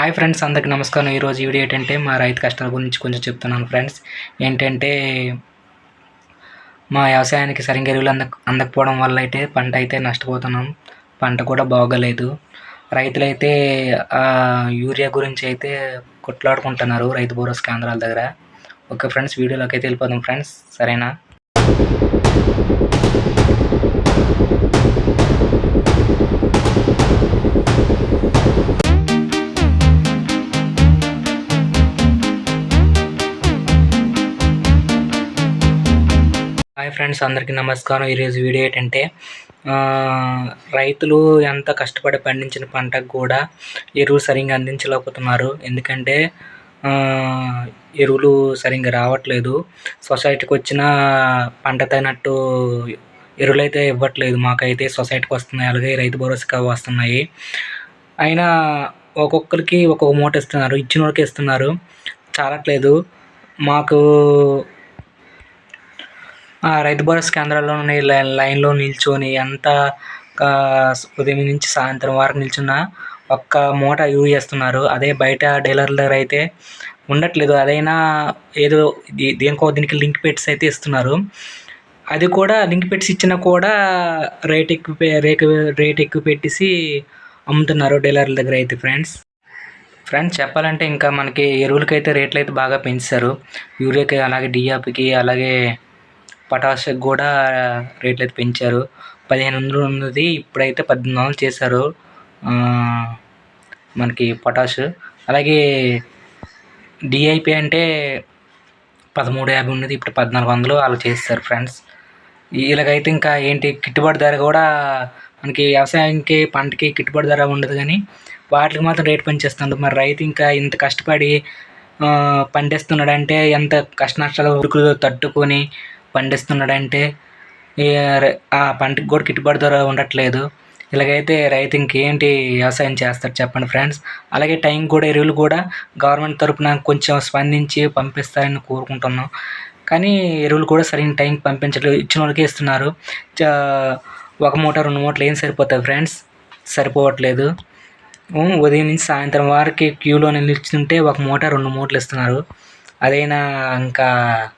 Hi friends అందరికి నమస్కారం. ఈరోజు వీడియో ఏంటంటే మా రైతు కష్టాల గురించి కొంచెం చెప్తున్నాను ఫ్రెండ్స్. ఏంటంటే మా వ్యవసాయానికి సరిగ్గా ఎరువులు అందక అందకపోవడం వల్ల అయితే పంట అయితే నష్టపోతున్నాం. పంట కూడా బాగోలేదు. రైతులైతే యూరియా గురించి అయితే కొట్లాడుకుంటున్నారు రైతు భరోసా కేంద్రాల దగ్గర. ఓకే ఫ్రెండ్స్ వీడియోలోకి అయితే వెళ్ళిపోదాం ఫ్రెండ్స్. సరేనా? హాయ్ ఫ్రెండ్స్ అందరికీ నమస్కారం. ఈరోజు వీడియో ఏంటంటే రైతులు ఎంత కష్టపడి పండించిన పంటకు కూడా ఎరువులు సరిగ్గా అందించలేకపోతున్నారు. ఎందుకంటే ఎరువులు సరిగ్గా రావట్లేదు. సొసైటీకి వచ్చిన పంట తగినట్టు ఎరువులు అయితే ఇవ్వట్లేదు. మాకైతే సొసైటీకి వస్తున్నాయి. అలాగే రైతు భరోసాకి వస్తున్నాయి. అయినా ఒక్కొక్కరికి ఒక్కొక్క మూట ఇస్తున్నారు. ఇచ్చిన వాళ్ళకి ఇస్తున్నారు. చాలట్లేదు. మాకు రైతు భరోసా కేంద్రాల్లో లైన్లో నిల్చొని ఎంత ఉదయం నుంచి సాయంత్రం వరకు నిల్చున్న ఒక్క మూట యూజ్ చేస్తున్నారు. అదే బయట డీలర్ల దగ్గర అయితే ఉండట్లేదు. అదైనా ఏదో దేనికో దీనికి లింక్ పెట్స్ అయితే ఇస్తున్నారు. అది కూడా లింక్ పెట్స్ ఇచ్చినా కూడా రేట్ ఎక్కువ పె- రేట్ రేట్ ఎక్కువ పెట్టేసి అమ్ముతున్నారు డీలర్ల దగ్గర అయితే ఫ్రెండ్స్. ఫ్రెండ్స్ చెప్పాలంటే ఇంకా మనకి ఎరువులకైతే రేట్లు అయితే బాగా పెంచారు. యూరియాకి అలాగే డిఆర్పికి అలాగే పొటాషియం కూడా రేట్లు అయితే పెంచారు. పదిహేను వందలు ఉన్నది. ఇప్పుడైతే పద్దెనిమిది వందలు చేశారు. మనకి పటాసు. అలాగే డిఐపి అంటే పదమూడు యాభై ఉన్నది. ఇప్పుడు పద్నాలుగు వందలు అలా చేస్తారు ఫ్రెండ్స్. ఇలాగైతే ఇంకా ఏంటి? గిట్టుబాటు ధర కూడా మనకి వ్యవసాయానికి పంటకి గిట్టుబాటు ధర ఉండదు కానీ వాటికి మాత్రం రేటు పెంచేస్తుండ్రు మరి రైతు ఇంకా ఇంత కష్టపడి పండిస్తున్నాడంటే ఎంత కష్ట నష్టాలు ఉరుకులు తట్టుకొని పండిస్తున్నాడంటే ఆ పంటకి కూడా గిట్టుబాటు ధర ఉండట్లేదు. ఇలాగైతే రైతు ఇంకేంటి వ్యవసాయం చేస్తారు చెప్పండి ఫ్రెండ్స్. అలాగే టైం కూడా ఎరువులు కూడా గవర్నమెంట్ తరపున కొంచెం స్పందించి పంపిస్తారని కోరుకుంటున్నాం. కానీ ఎరువులు కూడా సరైన టైంకి పంపించలేదు ఇచ్చిన వాళ్ళకే ఇస్తున్నారు. చ- ఒక మూట రెండు మూటలు ఏం సరిపోతాయి ఫ్రెండ్స్? సరిపోవట్లేదు. ఉదయం నుంచి సాయంత్రం వరకు క్యూలో నిల్చుంటే ఒక మూట రెండు మూటలు ఇస్తున్నారు. అదైనా ఇంకా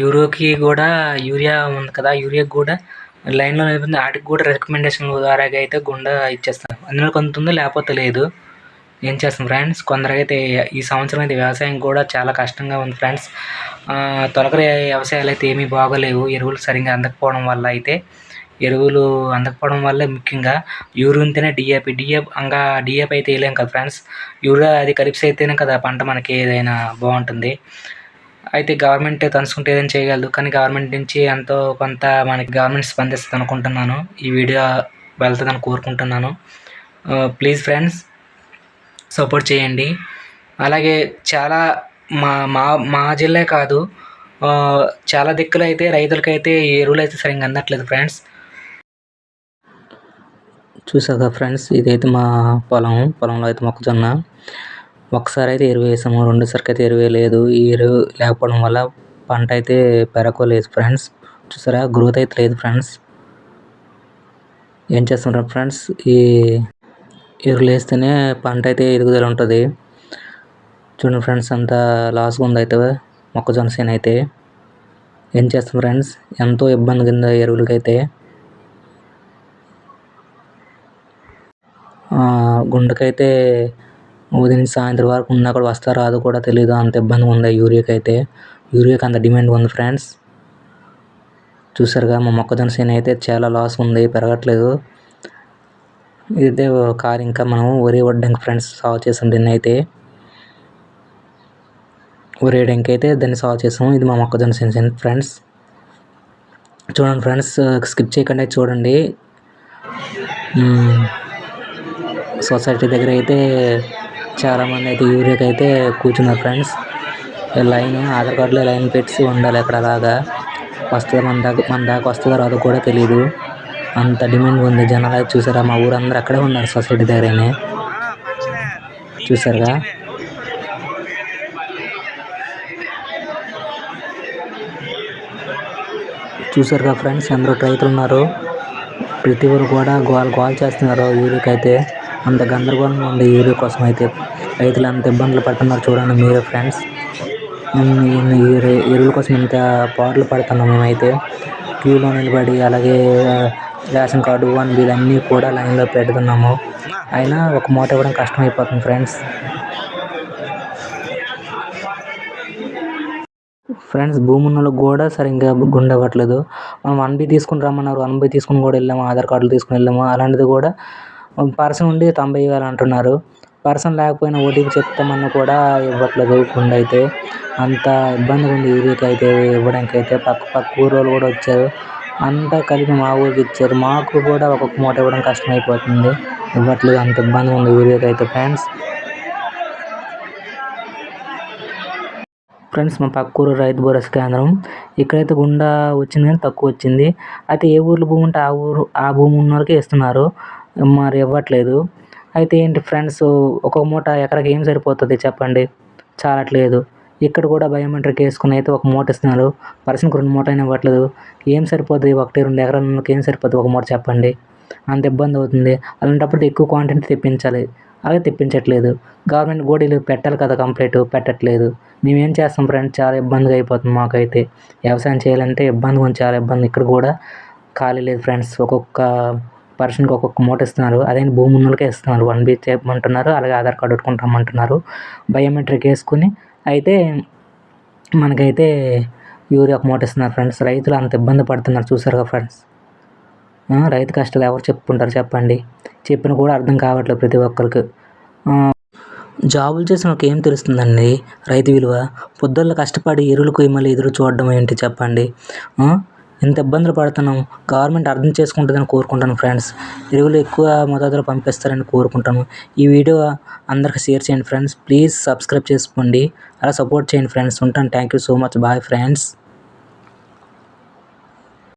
యూరోకి కూడా యూరియా ఉంది కదా యూరియాకి కూడా లైన్లో నిలిపింది వాటికి కూడా రికమెండేషన్ ద్వారా అయితే గుండా ఇచ్చేస్తాం అందులో కొంత ఉంది లేకపోతే లేదు. ఏం చేస్తాం ఫ్రెండ్స్? కొందరైతే ఈ సంవత్సరం అయితే వ్యవసాయం కూడా చాలా కష్టంగా ఉంది ఫ్రెండ్స్. ఆ, తొలకరి వ్యవసాయాలు అయితే ఏమీ బాగోలేవు. ఎరువులు సరిగ్గా అందకపోవడం వల్ల అయితే ఎరువులు అందకపోవడం వల్ల ముఖ్యంగా యూరియా ఉంటేనే డిఏపి డిఏపి ఇంకా డిఏపి అయితే వేయలేం కదా ఫ్రెండ్స్. యూరియా అది కలిపి అయితేనే కదా పంట మనకి ఏదైనా బాగుంటుంది. అయితే గవర్నమెంట్ తలుచుకుంటే ఏదైనా చేయగలదు. కానీ గవర్నమెంట్ నుంచి ఎంతో కొంత మనకి గవర్నమెంట్ స్పందిస్తుంది అనుకుంటున్నాను. ఈ వీడియో వెళ్తుందని కోరుకుంటున్నాను. ప్లీజ్ ఫ్రెండ్స్ సపోర్ట్ చేయండి. అలాగే చాలా మా మా మా జిల్లా కాదు చాలా దిక్కులు అయితే రైతులకైతే ఎరువులు అయితే సరిగ్గా అందట్లేదు ఫ్రెండ్స్ చూసాక ఫ్రెండ్స్ ఇదైతే మా పొలం. పొలంలో అయితే మొక్కజొన్న. ఒకసారి అయితే ఎరువు వేసాము రెండోసారికి అయితే ఎరువు లేదు. ఈ ఎరువు లేకపోవడం వల్ల పంట అయితే పెరగలేదు ఫ్రెండ్స్. చూసారా? గ్రోత్ అయితే లేదు ఫ్రెండ్స్. ఏం చేస్తుంటారు ఫ్రెండ్స్? ఈ ఎరువులు వేస్తేనే పంట అయితే ఎదుగుదల ఉంటుంది. చూడండి ఫ్రెండ్స్ అంత లాస్గా ఉంది అయితే మొక్కజొన్న సేను అయితే. ఏం చేస్తాం ఫ్రెండ్స్? ఎంతో ఇబ్బంది కింద ఎరువులకైతే. గుండెకైతే ఉదయం నుంచి సాయంత్రం వరకు ఉన్నా కూడా వస్తా రాదు కూడా తెలియదు అంత ఇబ్బందిగా ఉంది యూరియాకి అయితే. యూరియాకి అంత డిమాండ్ ఉంది ఫ్రెండ్స్. చూసారుగా మా మొక్కజొన్న చేను అయితే చాలా లాస్ ఉంది పెరగట్లేదు. ఇదే కారు ఇంకా మనం వరి వడ్డానికి ఫ్రెండ్స్ సాగు చేసాం దీన్ని అయితే. వరి వేయడానికి అయితే దాన్ని సాగు చేసాము. ఇది మా మొక్కజొన్న సేను ఫ్రెండ్స్. చూడండి ఫ్రెండ్స్ స్కిప్ చేయకుండా చూడండి. సొసైటీ దగ్గర అయితే చాలామంది అయితే యూరియాకి అయితే కూర్చున్నారు ఫ్రెండ్స్. లైన్ ఆధార్ కార్డులో లైన్ పెట్టి ఉండాలి అక్కడ అలాగా వస్తుందో మన దాకా మన దాకా వస్తుందో రాదో కూడా తెలియదు అంత డిమాండ్ ఉంది. జనాలు అయితే చూసారా? మా ఊరందరూ అక్కడే ఉన్నారు సొసైటీ దగ్గరనే. చూసారుగా? చూసారుగా ఫ్రెండ్స్? ఎందరో రైతులు ఉన్నారు. ప్రతి ఒక్కరు కూడా గోల్ గోల్ చేస్తున్నారు యూరియాకి అయితే అంత గందరగోళంగా ఉంది యూరియా కోసం అయితే రైతులు అంత ఇబ్బందులు పడుతున్నారు చూడండి మీరే ఫ్రెండ్స్. ఎరువుల కోసం ఇంత పాటలు పడుతున్నాం మేమైతే. క్యూలో నిలబడి అలాగే రేషన్ కార్డు వన్ బిల్ అన్నీ కూడా లైన్లో పెడుతున్నాము. అయినా ఒక మూట ఇవ్వడం కష్టమైపోతుంది ఫ్రెండ్స్. ఫ్రెండ్స్ భూమి ఉన్న వాళ్ళకి కూడా సరిగ్గా గుండె అవ్వట్లేదు. మనం వన్ బి తీసుకుని రమ్మన్నారు వన్ బి తీసుకుని కూడా వెళ్ళాము ఆధార్ కార్డులు తీసుకుని వెళ్ళాము అలాంటిది కూడా పర్సన్ ఉండి తొంభై వేలు అంటున్నారు. పర్సన్ లేకపోయినా ఓటీపీ చెప్తామన్నా కూడా ఇవ్వట్లేదు గుండె అయితే. అంత ఇబ్బందిగా ఉంది యూరియాకి అయితే ఇవ్వడానికి అయితే. పక్క పక్క ఊరు వాళ్ళు కూడా వచ్చారు. అంతా కలిపి మా ఊరికి ఇచ్చారు. మాకు కూడా ఒక్కొక్క మూట ఇవ్వడం కష్టం అయిపోతుంది ఇవ్వట్లేదు. అంత ఇబ్బందిగా ఉంది యూరియాకి అయితే ఫ్రెండ్స్. ఫ్రెండ్స్ మా పక్క ఊరు రైతు భరోసా కేంద్రం. ఇక్కడైతే గుండా వచ్చింది కానీ తక్కువ వచ్చింది. అయితే ఏ ఊర్లో భూమి ఉంటే ఆ ఊరు ఆ భూమి ఉన్న వాళ్ళకే ఇస్తున్నారు. మరి ఇవ్వట్లేదు అయితే ఏంటి ఫ్రెండ్స్ ఒక మూట ఎకరాకి ఏం సరిపోతుంది చెప్పండి? చాలట్లేదు. ఇక్కడ కూడా బయోమెట్రిక్ వేసుకుని అయితే ఒక మూట ఇస్తున్నారు. పర్సన్కి రెండు మూట అయినా ఇవ్వట్లేదు. ఏం సరిపోతుంది ఒకటి రెండు ఎకరాలకి ఏం సరిపోతుంది ఒక మూట చెప్పండి. అంత ఇబ్బంది అవుతుంది. అలాంటప్పుడు ఎక్కువ క్వాంటిటీ తెప్పించాలి. అలాగే తెప్పించట్లేదు. గవర్నమెంట్ గోడీలు పెట్టాలి కదా కంప్లీట్ పెట్టట్లేదు. మేమేం చేస్తాం ఫ్రెండ్స్? చాలా ఇబ్బందిగా అయిపోతుంది మాకైతే. వ్యవసాయం చేయాలంటే ఇబ్బందిగా ఉంది చాలా ఇబ్బంది. ఇక్కడ కూడా ఖాళీ లేదు ఫ్రెండ్స్. ఒక్కొక్క పర్సన్కి ఒక్కొక్క మూట ఇస్తున్నారు. అదే భూమి ఉన్న ఇస్తున్నారు. వన్ బీ చేయమంటున్నారు అలాగే ఆధార్ కార్డు పెట్టుకుని రమ్మంటున్నారు. బయోమెట్రిక్ వేసుకుని అయితే మనకైతే యూరియా ఒక మూట ఇస్తున్నారు ఫ్రెండ్స్. రైతులు అంత ఇబ్బంది పడుతున్నారు. చూసారుగా ఫ్రెండ్స్. రైతు కష్టాలు ఎవరు చెప్పుకుంటారు చెప్పండి. చెప్పిన కూడా అర్థం కావట్లేదు ప్రతి ఒక్కరికి. జాబులు చేసిన వాళ్ళకి ఏం తెలుస్తుందండి? రైతు విలువ? పొద్దున్న కష్టపడి ఎరువులకు మళ్ళీ ఎదురు చూడడం ఏంటి చెప్పండి? ఇంత ఇబ్బందులు పడుతున్నాం గవర్నమెంట్ అర్థం చేసుకుంటుందని కోరుకుంటాను ఫ్రెండ్స్ ఎరువులు ఎక్కువ మోతాదులో పంపిస్తారని కోరుకుంటాను. ఈ వీడియో అందరికి షేర్ చేయండి ఫ్రెండ్స్ ప్లీజ్ సబ్స్క్రైబ్ చేసుకోండి. అలా సపోర్ట్ చేయండి ఫ్రెండ్స్ ఉంటాను. Thank you so much bye friends